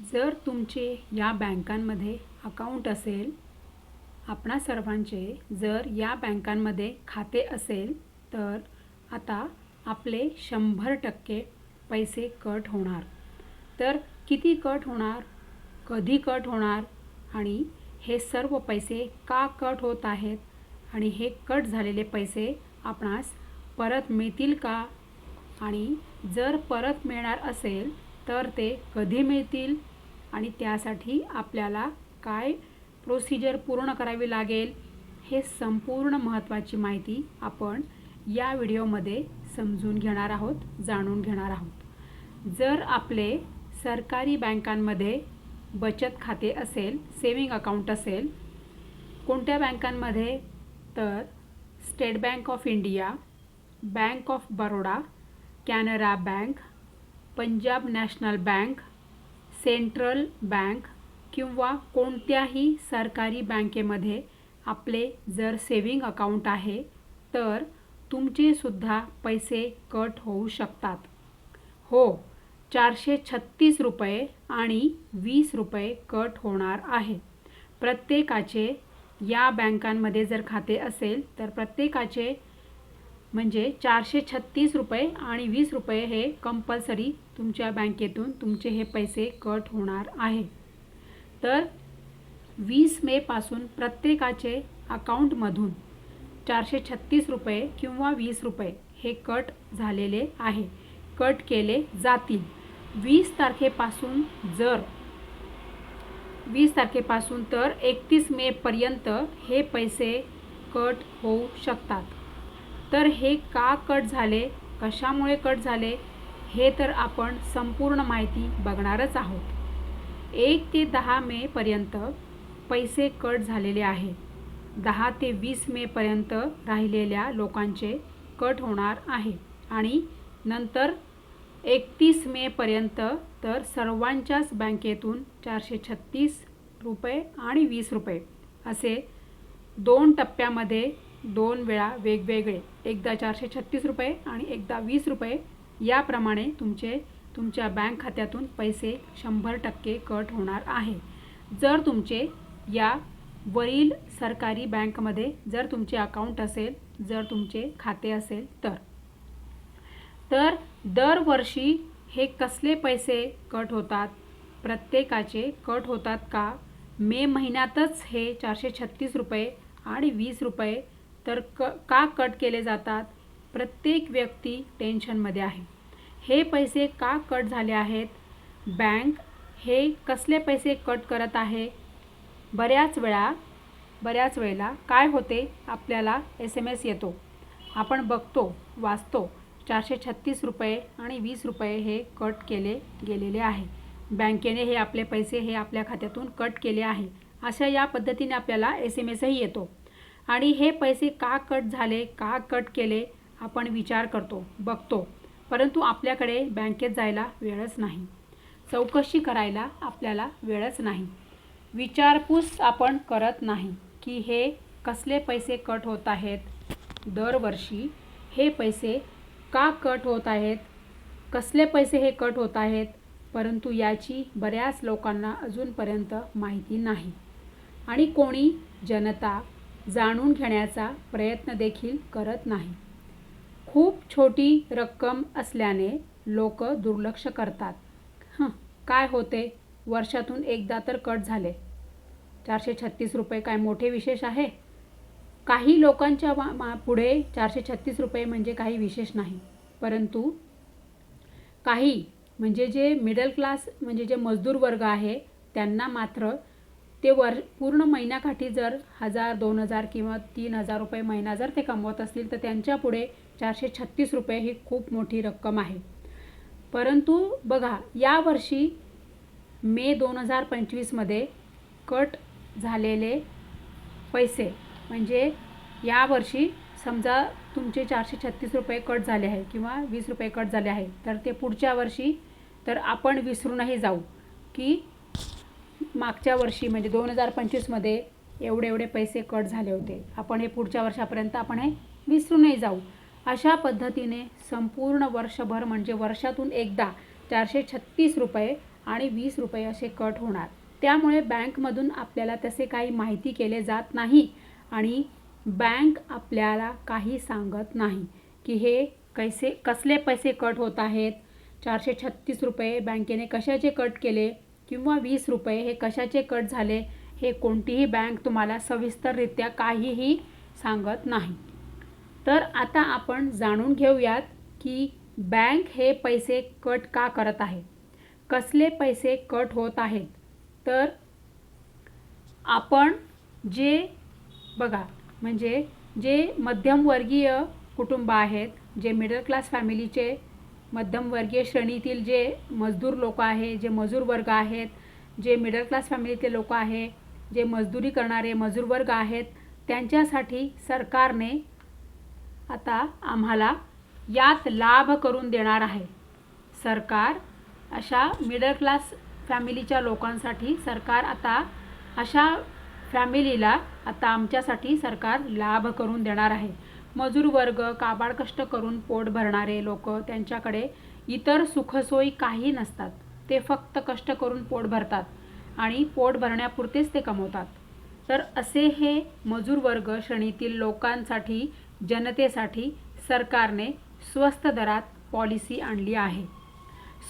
जर तुमचे या बँकांमध्ये अकाउंट असेल आपणा सर्वांचे जर या बँकांमध्ये खाते असेल तर आता आपले शंभर टक्के पैसे कट होणार. तर किती कट होणार? कधी कट होणार? आणि हे सर्व पैसे का कट होत आहेत? आणि हे कट झालेले पैसे आपणास परत मिळतील का? आणि जर परत मिळणार असेल तर ते कधी मिळतील? आणि त्यासाठी आपल्याला काय प्रोसिजर पूर्ण करावी लागेल हे संपूर्ण महत्त्वाची माहिती आपण या व्हिडिओमध्ये समजून घेणार आहोत जाणून घेणार आहोत. जर आपले सरकारी बँकांमध्ये बचत खाते असेल सेविंग अकाउंट असेल कोणत्या बँकांमध्ये? तर State Bank of India Bank of Baroda Canara Bank Punjab National Bank Central Bank किंवा कोणत्याही सरकारी बँकेमध्ये आपले जर सेविंग अकाउंट आहे तर तुमचेसुद्धा पैसे कट होऊ शकतात. हो चारशे छत्तीस रुपये आणि वीस रुपये कट होणार आहे. प्रत्येकाचे या बँकांमध्ये जर खाते असेल तर प्रत्येकाचे म्हणजे चारशे छत्तीस रुपये आणि वीस रुपये हे कंपल्सरी तुमच्या बँकेतून तुमचे हे पैसे कट होणार आहे. तर वीस मेपासून प्रत्येकाचे अकाउंटमधून चारशे छत्तीस रुपये किंवा वीस रुपये हे कट झालेले आहे. कट केले जातील. वीस तारखेपासून जर वीस तारखेपासून तर एकतीस मेपर्यंत हे पैसे कट होऊ शकतात. तर हे का कट झाले? कशामुळे कट झाले? हे तर आपण संपूर्ण माहिती बघणारच आहोत. एक ते दहा मेपर्यंत पैसे कट झालेले आहे दहा ते वीस मेपर्यंत राहिलेल्या लोकांचे कट होणार आहे. आणि नंतर एकतीस मेपर्यंत तर सर्वांच्याच बँकेतून चारशे छत्तीस रुपये आणि वीस रुपये असे दोन टप्प्यामध्ये दोन वेळा वेगवेगळे. एकदा चारशे छत्तीस रुपये आणि एकदा वीस रुपये. याप्रमाणे तुमचे तुमच्या बँक खात्यातून पैसे शंभर टक्के कट होणार आहे. जर तुमचे या वरील सरकारी बँकमध्ये जर तुमचे अकाउंट असेल जर तुमचे खाते असेल तर. तर दरवर्षी हे कसले पैसे कट होतात? प्रत्येकाचे कट होतात का? मे महिन्यातच हे चारशे छत्तीस रुपये आणि वीस रुपये तर क का कट केले जातात? प्रत्येक व्यक्ती टेन्शनमध्ये आहे. हे पैसे का कट झाले आहेत? बँक हे कसले पैसे कट करत आहे? बऱ्याच वेळा बऱ्याच वेळेला काय होते? आपल्याला एस एम एस येतो. आपण बघतो वाचतो. चारशे छत्तीस रुपये आणि वीस रुपये हे कट केले गेलेले आहे. बँकेने हे आपले पैसे हे आपल्या खात्यातून कट केले आहे. अशा या पद्धतीने आपल्याला एस एम एसही येतो. आणि हे पैसे का कट झाले का कट केले आपण विचार करतो बघतो. परंतु आपल्याकडे बँकेत जायला वेळच नाही. चौकशी करायला आपल्याला वेळच नाही. विचारपूस आपण करत नाही की हे कसले पैसे कट होत आहेत. दरवर्षी हे पैसे का कट होत आहेत? कसले पैसे हे कट होत आहेत? परंतु याची बऱ्याच लोकांना अजूनपर्यंत माहिती नाही. आणि कोणी जनता जाणून घेण्याचा प्रयत्न देखील करत नाही. खूप छोटी रक्कम असल्याने लोक दुर्लक्ष करतात. हं काय होते? वर्षातून एकदा तर कट झाले. चारशे छत्तीस रुपये काय मोठे विशेष आहे? काही लोकांच्या मा मा पुढे चारशे छत्तीस रुपये म्हणजे काही विशेष नाही. परंतु काही म्हणजे जे मिडल क्लास म्हणजे जे मजदूर वर्ग आहे त्यांना मात्र ते वर पूर्ण महिन्याकाठी जर हजार दोन हजार किंवा तीन हजार रुपये महिना जर ते कमवत असतील तर त्यांच्यापुढे चारशे छत्तीस रुपये ही खूप मोठी रक्कम आहे. परंतु बघा यावर्षी मे दोन हजार पंचवीसमध्ये कट झालेले पैसे म्हणजे यावर्षी समजा तुमचे चारशे छत्तीस रुपये कट झाले आहे किंवा वीस रुपये कट झाले आहे तर ते पुढच्या वर्षी तर आपण विसरूनही जाऊ की मागच्या वर्षी म्हणजे दोन हजार पंचवीसमध्ये एवढे एवढे पैसे कट झाले होते. आपण हे पुढच्या वर्षापर्यंत आपण हे विसरूनही जाऊ. अशा पद्धतीने संपूर्ण वर्षभर म्हणजे वर्षातून एकदा चारशे छत्तीस रुपये आणि वीस रुपये असे कट होणार. त्यामुळे बँकमधून आपल्याला तसे काही माहिती केले जात नाही आणि बँक आपल्याला काही सांगत नाही की हे कैसे कसले पैसे कट होत आहेत चारशे छत्तीस रुपये बँकेने कशाचे कट केले किंवा वीस रुपये हे कशाचे कट झाले हे कोणतीही बँक तुम्हाला सविस्तररित्या काहीही सांगत नाही. तर आता आपण जाणून घेऊयात की बँक हे पैसे कट का करत आहे? कसले पैसे कट होत आहेत? तर आपण जे बघा म्हणजे जे मध्यमवर्गीय कुटुंब आहेत जे मिडल क्लास फॅमिलीचे मध्यमवर्गीय श्रेणीतील जे मजदूर लोक आहे जे मजूर वर्ग आहेत जे मिडल क्लास फॅमिलीतले लोक आहे जे मजदुरी करणारे मजूर वर्ग आहेत त्यांच्यासाठी सरकारने आता आम्हाला यात लाभ करून देणार आहे. सरकार अशा मिडल क्लास फॅमिलीच्या लोकांसाठी सरकार आता अशा फॅमिलीला आता आमच्यासाठी सरकार लाभ करून देणार आहे. मजूर वर्ग काबाड कष्ट करून पोट भरणारे लोक त्यांच्याकडे इतर सुखसोयी काही नसतात. ते फक्त कष्ट करून पोट भरतात आणि पोट भरण्यापुरतेच ते कमवतात. तर असे हे मजूर वर्ग श्रेणीतील लोकांसाठी जनतेसाठी सरकारने स्वस्त दरात पॉलिसी आणली आहे.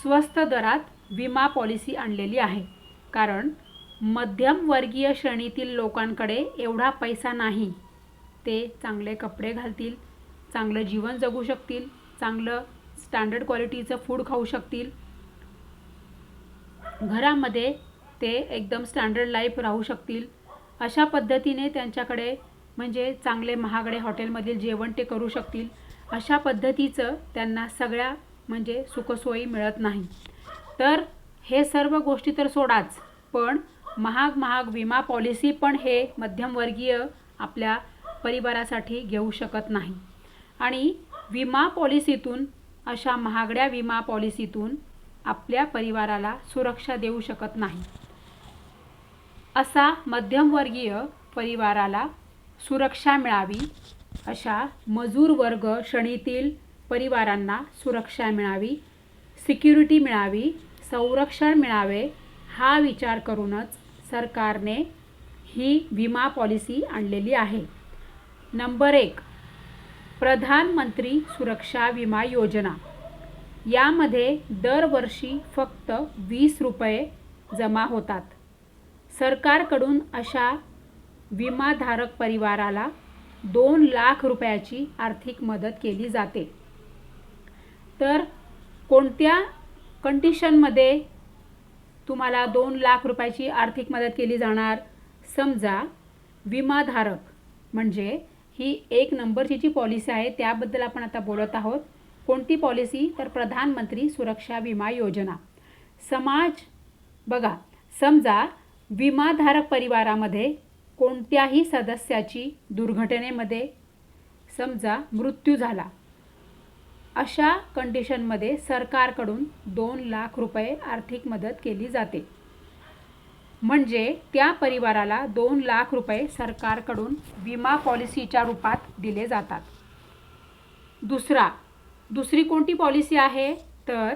स्वस्त दरात विमा पॉलिसी आणलेली आहे. कारण मध्यमवर्गीय श्रेणीतील लोकांकडे एवढा पैसा नाही. ते चांगले कपडे घालतील चांगलं जीवन जगू शकतील चांगलं स्टँडर्ड क्वालिटीचं फूड खाऊ शकतील. घरामध्ये ते एकदम स्टँडर्ड लाईफ राहू शकतील. अशा पद्धतीने त्यांच्याकडे म्हणजे चांगले महागडे हॉटेलमधील जेवण ते करू शकतील. अशा पद्धतीचं त्यांना सगळ्या म्हणजे सुखसोयी मिळत नाही. तर हे सर्व गोष्टी तर सोडाच पण महाग महाग विमा पॉलिसी पण हे मध्यमवर्गीय आपल्या परिवारासाठी घेऊ शकत नाही. आणि विमा पॉलिसीतून अशा महागड्या विमा पॉलिसीतून आपल्या परिवाराला सुरक्षा देऊ शकत नाही. असा मध्यमवर्गीय परिवाराला सुरक्षा मिळावी अशा मजूर वर्ग श्रेणीतील परिवारांना सुरक्षा मिळावी सिक्युरिटी मिळावी संरक्षण मिळावे हा विचार करूनच सरकारने ही विमा पॉलिसी आणलेली आहे. नंबर एक प्रधानमंत्री सुरक्षा विमा योजना. यामध्ये दरवर्षी फक्त वीस रुपये जमा होतात. सरकारकडून अशा विमाधारक परिवाराला दोन लाख रुपयाची आर्थिक मदत केली जाते. तर कोणत्या कंडिशनमध्ये तुम्हाला दोन लाख रुपयाची आर्थिक मदत केली जाणार? समजा विमाधारक म्हणजे ही एक नंबरची जी पॉलिसी आहे त्याबद्दल आपण आता बोलत आहोत. कोणती पॉलिसी? तर प्रधानमंत्री सुरक्षा विमा योजना. समाज बघा समजा विमाधारक परिवारामध्ये कोणत्याही सदस्याची दुर्घटनेमध्ये समजा मृत्यू झाला. अशा कंडिशनमध्ये सरकारकडून दोन लाख रुपये आर्थिक मदत केली जाते. म्हणजे त्या परिवाराला दोन लाख रुपये सरकारकडून विमा पॉलिसीच्या रूपात दिले जातात. दुसरा दुसरी कोणती पॉलिसी आहे? तर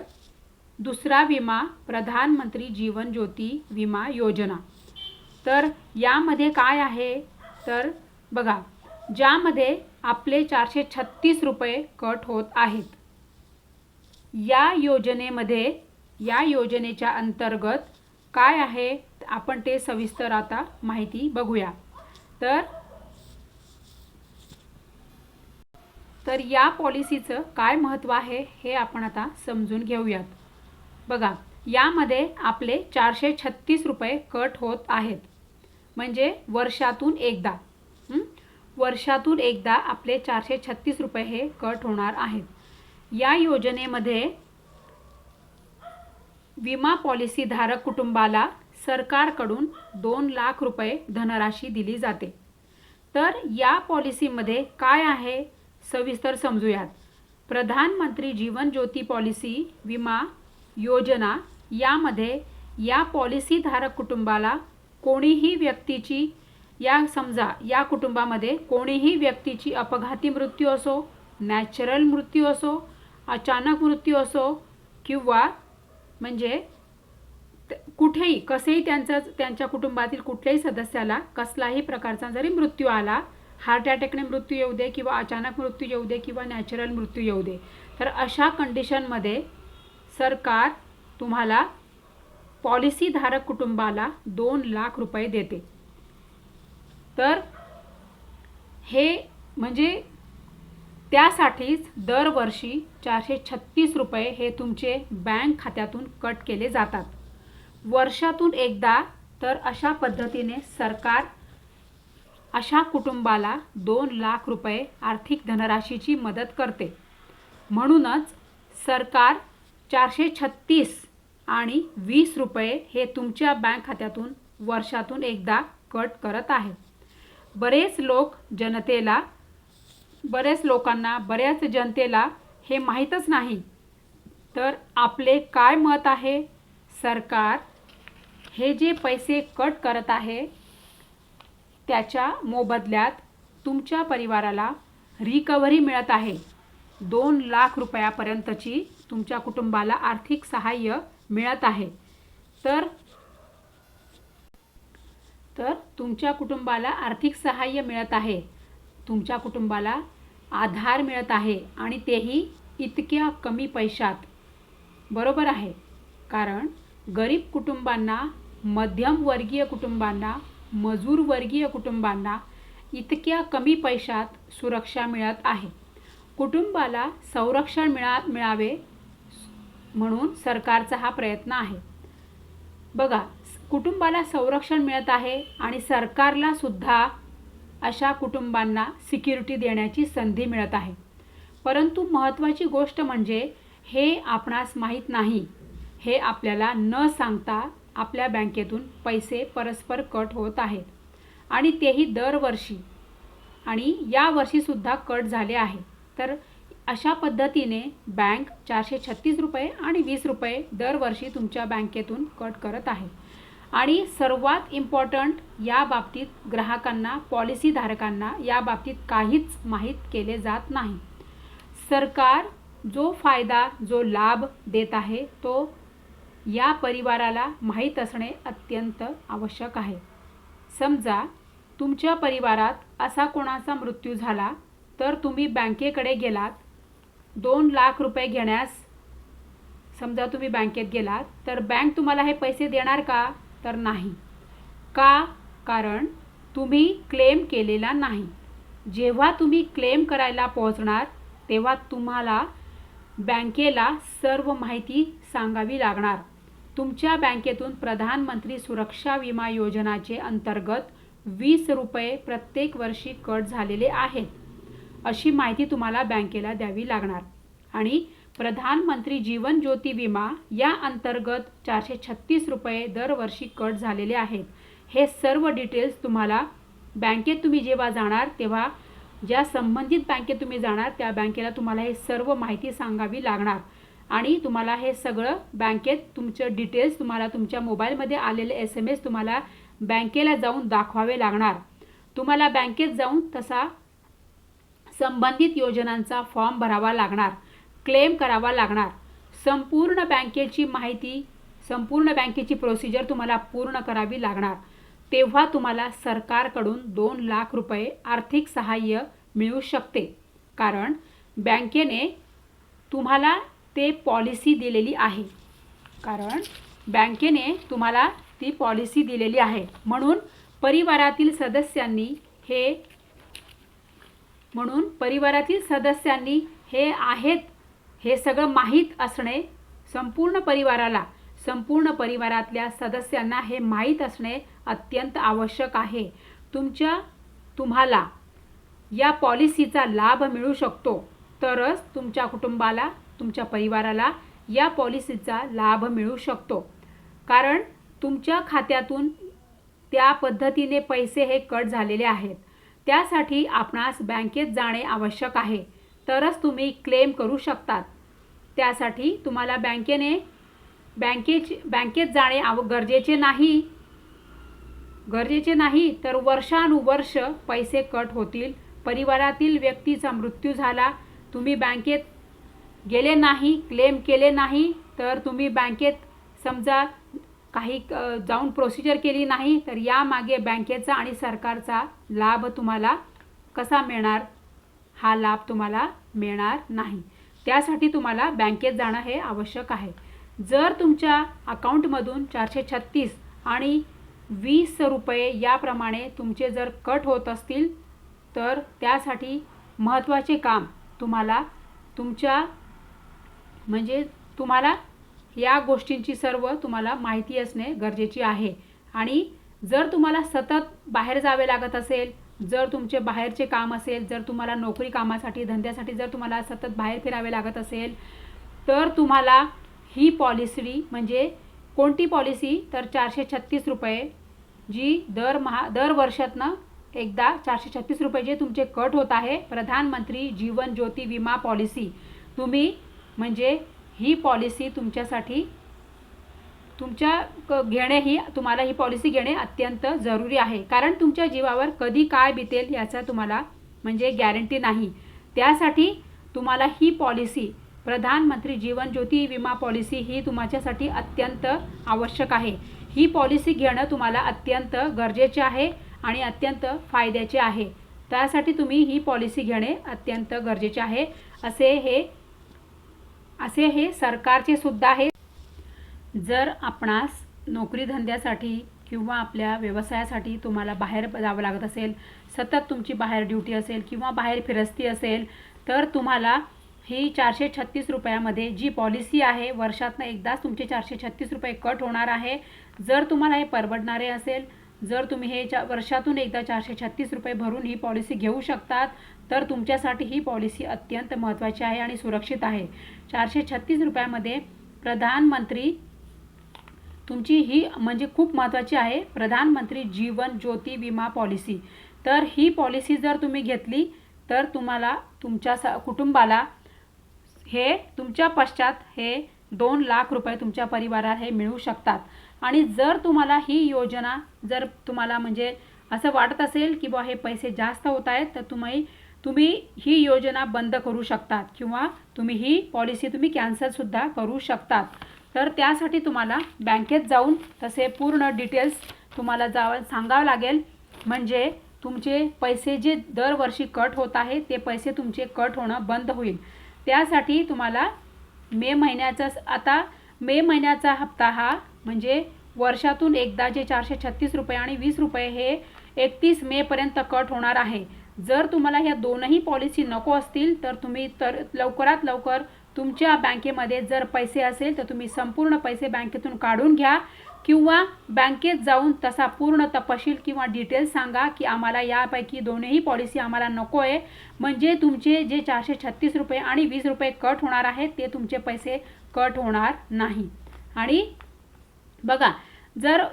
दुसरा विमा प्रधानमंत्री जीवन ज्योती विमा योजना. तर यामध्ये काय आहे? तर बघा ज्यामध्ये आपले चारशे छत्तीस रुपये कट होत आहेत. या योजनेमध्ये या योजनेच्या अंतर्गत काय आहे? आपण ते सविस्तर आता माहिती बघूया. तर तर या पॉलिसीचं काय महत्त्व आहे हे आपण आता समजून घेऊयात. बघा यामध्ये आपले चारशे छत्तीस रुपये कट होत आहेत. म्हणजे वर्षातून एकदा वर्षातून एकदा आपले चारशे छत्तीस रुपये हे कट होणार आहेत. या योजनेमध्ये विमा पॉलिसीधारक कुटुंबाला सरकारकडून दोन लाख रुपये धनराशी दिली जाते. तर या पॉलिसीमध्ये काय आहे? सविस्तर समजूयात. प्रधानमंत्री जीवन ज्योती पॉलिसी विमा योजना यामध्ये या पॉलिसीधारक कुटुंबाला कोणीही व्यक्तीची या समजा या कुटुंबामध्ये कोणीही व्यक्तीची अपघाती मृत्यू असो नॅचरल मृत्यू असो अचानक मृत्यू असो किंवा म्हणजे कुठेही कसेही त्यांचं त्यांच्या कुटुंबातील कुठल्याही सदस्याला कसलाही प्रकारचा जरी मृत्यू आला हार्ट अटॅकने मृत्यू येऊ दे किंवा अचानक मृत्यू येऊ दे किंवा नॅचरल मृत्यू येऊ दे तर अशा कंडिशनमध्ये सरकार तुम्हाला पॉलिसीधारक कुटुंबाला दोन लाख रुपये देते. तर हे म्हणजे त्यासाठीच दरवर्षी चारशे छत्तीस रुपये हे तुमचे बँक खात्यातून कट केले जातात. वर्षातून एकदा तर अशा पद्धतीने सरकार अशा कुटुंबाला दोन लाख रुपये आर्थिक धनराशीची मदत करते. म्हणूनच सरकार चारशे छत्तीस आणि वीस रुपये हे तुमच्या बँक खात्यातून वर्षातून एकदा कट करत आहे. बरेच लोक जनतेला बरेच लोकांना बऱ्याच जनतेला हे माहीतच नाही. तर आपले काय मत आहे? सरकार हे जे पैसे कट करत आहे त्याच्या मोबदल्यात तुमच्या परिवाराला रिकव्हरी मिळत आहे. दोन लाख रुपयापर्यंतची तुमच्या कुटुंबाला आर्थिक सहाय्य मिळत आहे. तर तर तुमच्या कुटुंबाला आर्थिक सहाय्य मिळत आहे. तुमच्या कुटुंबाला आधार मिळत आहे आणि तेही इतक्या कमी पैशात. बरोबर आहे. कारण गरीब कुटुंबांना मध्यमवर्गीय कुटुंबांना मजूरवर्गीय कुटुंबांना इतक्या कमी पैशात सुरक्षा मिळत आहे. कुटुंबाला संरक्षण मिळा मिळावे म्हणून सरकारचा हा प्रयत्न आहे. बघा कुटुंबाला संरक्षण मिळत आहे आणि सरकारला सुद्धा अशा कुटुंबांना सिक्युरिटी देण्याची संधी मिळत आहे. परंतु महत्त्वाची गोष्ट म्हणजे हे आपणास माहीत नाही. हे आपल्याला न सांगता आपल्या बँकेतून पैसे परस्पर कट होत आहेत. आणि तेही दरवर्षी. आणि यावर्षीसुद्धा कट झाले आहे. तर अशा पद्धतीने बँक चारशे छत्तीस रुपये आणि वीस रुपये दरवर्षी तुमच्या बँकेतून कट करत आहे. आणि सर्वात इम्पॉर्टंट या बाबतीत ग्राहकांना पॉलिसीधारकांना या बाबतीत काहीच माहीत केले जात नाही. सरकार जो फायदा जो लाभ देत आहे तो या परिवाराला माहीत असणे अत्यंत आवश्यक आहे. समजा तुमच्या परिवारात असा कोणाचा मृत्यू झाला तर तुम्ही बँकेकडे गेलात दोन लाख रुपये घेण्यास समजा तुम्ही बँकेत गेलात तर बँक तुम्हाला हे पैसे देणार का? तर नाही. का? कारण तुम्ही क्लेम केलेला नाही. जेव्हा तुम्ही क्लेम करायला पोहोचणार तेव्हा तुम्हाला बँकेला सर्व माहिती सांगावी लागणार. तुमच्या बँकेतून प्रधानमंत्री सुरक्षा विमा योजनाचे अंतर्गत वीस रुपये प्रत्येक वर्षी कट झालेले आहेत अशी माहिती तुम्हाला बँकेला द्यावी लागणार. आणि प्रधानमंत्री जीवन ज्योती विमा या अंतर्गत चारशे छत्तीस रुपये दरवर्षी कट झालेले आहेत. हे सर्व डिटेल्स तुम्हाला बँकेत तुम्ही जेव्हा जाणार तेव्हा ज्या संबंधित बँकेत तुम्ही जाणार त्या बँकेला तुम्हाला हे सर्व माहिती सांगावी लागणार. आणि तुम्हाला हे सगळं बँकेत तुमचं डिटेल्स तुम्हाला तुमच्या मोबाईलमध्ये आलेले एस एम एस तुम्हाला बँकेला जाऊन दाखवावे लागणार. तुम्हाला बँकेत जाऊन तसा संबंधित योजनांचा फॉर्म भरावा लागणार क्लेम करावा लागणार. संपूर्ण बँकेची माहिती संपूर्ण बँकेची प्रोसिजर तुम्हाला पूर्ण करावी लागणार. तेव्हा तुम्हाला सरकारकडून दोन लाख रुपये आर्थिक सहाय्य मिळू शकते. कारण बँकेने तुम्हाला ते पॉलिसी दिलेली आहे. कारण बँकेने तुम्हाला ती पॉलिसी दिलेली आहे. म्हणून परिवारातील सदस्यांनी हे म्हणून परिवारातील सदस्यांनी हे आहेत हे सगळं माहीत असणे संपूर्ण परिवाराला संपूर्ण परिवारातल्या सदस्यांना हे माहीत असणे अत्यंत आवश्यक आहे. तुमच्या तुम्हाला या पॉलिसीचा लाभ मिळू शकतो. तरच तुमच्या कुटुंबाला तुमच्या परिवाराला या पॉलिसीचा लाभ मिळू शकतो. कारण तुमच्या खात्यातून त्या पद्धतीने पैसे हे कट झालेले आहेत. त्यासाठी आपणास बँकेत जाणे आवश्यक आहे. तरच तुम्ही क्लेम करू शकतात. त्यासाठी तुम्हाला बँकेने बँकेचे बँकेत जाणे आव गरजेचे नाही. गरजेचे नाही तर वर्षानुवर्ष पैसे कट होतील. परिवारातील व्यक्तीचा मृत्यू झाला. तुम्ही बँकेत गेले नाही क्लेम केले नाही तर तुम्ही बँकेत समजा काही जाऊन प्रोसिजर केली नाही तर यामागे बँकेचा आणि सरकारचा लाभ तुम्हाला कसा मिळणार? हा लाभ तुम्हाला मिळणार नाही. त्यासाठी तुम्हाला बँकेत जाणं हे आवश्यक आहे. जर तुमच्या अकाउंटमधून चारशे छत्तीस आणि वीस रुपये याप्रमाणे तुमचे जर कट होत असतील तर त्यासाठी महत्त्वाचे काम तुम्हाला तुमच्या म्हणजे तुम्हाला या गोष्टींची सर्व तुम्हाला माहिती असणे गरजेची आहे. आणि जर तुम्हाला सतत बाहेर जावे लागत असेल जर तुमचे बाहेरचे काम असेल जर तुम्हाला नोकरी कामासाठी धंद्यासाठी जर तुम्हाला सतत बाहेर फिरावे लागत असेल तर तुम्हाला ही पॉलिसी म्हणजे कोणती पॉलिसी? तर चारशे छत्तीस रुपये जी दर महा दर वर्षातनं एकदा चारशे छत्तीस रुपये जे तुमचे कट होत आहे प्रधानमंत्री जीवन ज्योती विमा पॉलिसी. तुम्ही म्हणजे ही पॉलिसी तुमच्यासाठी तुमच्या क घेणे ही तुम्हाला ही पॉलिसी घेणे अत्यंत जरुरी आहे. कारण तुमच्या जीवावर कधी काय बितेल याचा तुम्हाला म्हणजे गॅरंटी नाही. त्यासाठी तुम्हाला ही पॉलिसी प्रधानमंत्री जीवन ज्योती विमा पॉलिसी ही तुमच्यासाठी अत्यंत आवश्यक आहे. ही पॉलिसी घेणं तुम्हाला अत्यंत गरजेचे आहे आणि अत्यंत फायद्याचे आहे. त्यासाठी तुम्ही ही पॉलिसी घेणे अत्यंत गरजेचे आहे. असे हे असे हे सरकारचे सुद्धा आहे जर आपणास नोकरी धंद्यासाठी किंवा आपल्या व्यवसायासाठी तुम्हाला बाहेर जावं लागत असेल सतत तुमची बाहेर ड्युटी असेल किंवा बाहेर फिरस्ती असेल तर तुम्हाला ही चारशे छत्तीस रुपयामध्ये जी पॉलिसी आहे वर्षातनं एकदाच तुमचे चारशे छत्तीस रुपये कट होणार आहे. जर तुम्हाला हे परवडणारे असेल जर तुम्ही हे चा वर्षातून एकदा चारशे छत्तीस रुपये भरून ही पॉलिसी घेऊ शकतात तर तुमच्यासाठी ही पॉलिसी अत्यंत महत्त्वाची आहे आणि सुरक्षित आहे. चारशे छत्तीस रुपयामध्ये प्रधानमंत्री तुमची ही म्हणजे खूप महत्त्वाची आहे. प्रधानमंत्री जीवन ज्योती विमा पॉलिसी तर ही पॉलिसी जर तुम्ही घेतली तर तुम्हाला तुमच्या स कुटुंबाला हे तुमच्या पश्चात हे दोन लाख रुपये तुमच्या परिवारात हे मिळू शकतात. आणि जर तुम्हाला ही योजना जर तुम्हाला म्हणजे असं वाटत असेल की बुवा हे पैसे जास्त होत आहेत तर तुम्ही तुम्ही ही योजना बंद करू शकतात किंवा तुम्ही ही पॉलिसी तुम्ही कॅन्सलसुद्धा करू शकतात. तर त्यासाठी तुम्हाला बँकेत जाऊन तसे पूर्ण डिटेल्स तुम्हाला जावं सांगावं लागेल. म्हणजे तुमचे पैसे जे दरवर्षी कट होत आहे ते पैसे तुमचे कट होणं बंद होईल. त्यासाठी तुम्हाला मे महिन्याचा आता मे महिन्याचा हप्ता हा म्हणजे वर्षातून एकदा जे चारशे छत्तीस रुपये आणि वीस रुपये हे एकतीस मेपर्यंत कट होणार आहे. जर तुम्हाला ह्या दोनही पॉलिसी नको असतील तर तुम्ही तर लवकरात लवकर तुमच्या बँकेमध्ये जर पैसे असेल तर तुम्ही संपूर्ण पैसे बँकेतून काढून घ्या. किंवा बँकेत जाऊन तसा पूर्ण तपशील किंवा डिटेल्स सांगा की आम्हाला यापैकी दोन्ही पॉलिसी आम्हाला नको आहे म्हणजे तुमचे जे चारशे छत्तीस रुपये आणि वीस रुपये कट होणार आहेत ते तुमचे पैसे कट होणार नाही. आणि बघा जर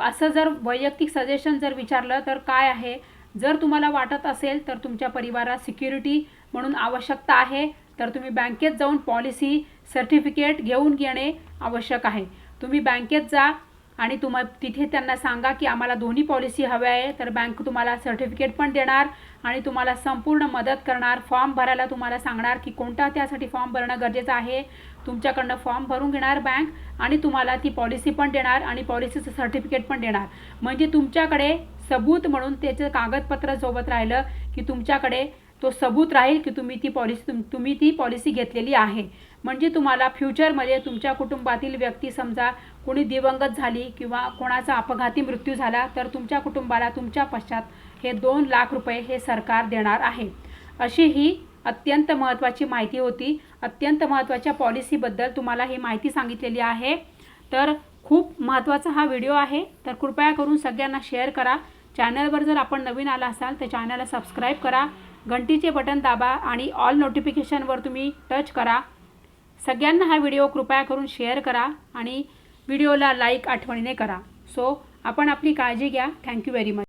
असं जर वैयक्तिक सजेशन जर विचारलं तर काय आहे? जर तुम्हाला वाटत असेल तर तुमच्या परिवारात सिक्युरिटी म्हणून आवश्यकता आहे तर तुम्ही बँकेत जाऊन पॉलिसी सर्टिफिकेट घेऊन येणे आवश्यक आहे. तुम्ही बँकेत जा आणि तुम्हा तिथे त्यांना सांगा की आम्हाला दोन्ही पॉलिसी हव्या आहे तर बँक तुम्हाला सर्टिफिकेट पण देणार आणि तुम्हाला संपूर्ण मदत करणार. फॉर्म भरायला तुम्हाला सांगणार की कोणता त्यासाठी फॉर्म भरणं गरजेचं आहे. तुमच्याकडनं फॉर्म भरून घेणार बँक आणि तुम्हाला ती पॉलिसी पण देणार आणि पॉलिसीचं सर्टिफिकेट पण देणार. म्हणजे तुमच्याकडे सबूत म्हणून त्याचं कागदपत्र सोबत राहिलं की तुमच्याकडे तो सबूत राहील की तुम्ही ती पॉलिसी तुम तुम्ही ती पॉलिसी घेतलेली आहे. म्हणजे तुम्हाला फ्युचरमध्ये तुमच्या कुटुंबातील व्यक्ती समजा कोणी दिवंगत झाली किंवा कोणाचा अपघाती मृत्यू झाला तर तुमच्या कुटुंबाला तुमच्या पश्चात हे दोन लाख रुपये हे सरकार देणार आहे. अशी ही अत्यंत महत्त्वाची माहिती होती. अत्यंत महत्त्वाच्या पॉलिसीबद्दल तुम्हाला ही माहिती सांगितलेली आहे. तर खूप महत्त्वाचा हा व्हिडिओ आहे. तर कृपया करून सगळ्यांना शेअर करा. चॅनलवर जर आपण नवीन आला असाल तर चॅनलला सबस्क्राईब करा घंटीचे बटन दाबा आणि ऑल नोटिफिकेशनवर तुम्ही टच करा. सगळ्यांना हा व्हिडिओ कृपया करून शेअर करा आणि व्हिडिओला लाईक आठवणीने करा. सो आपण आपली काळजी घ्या. Thank you very much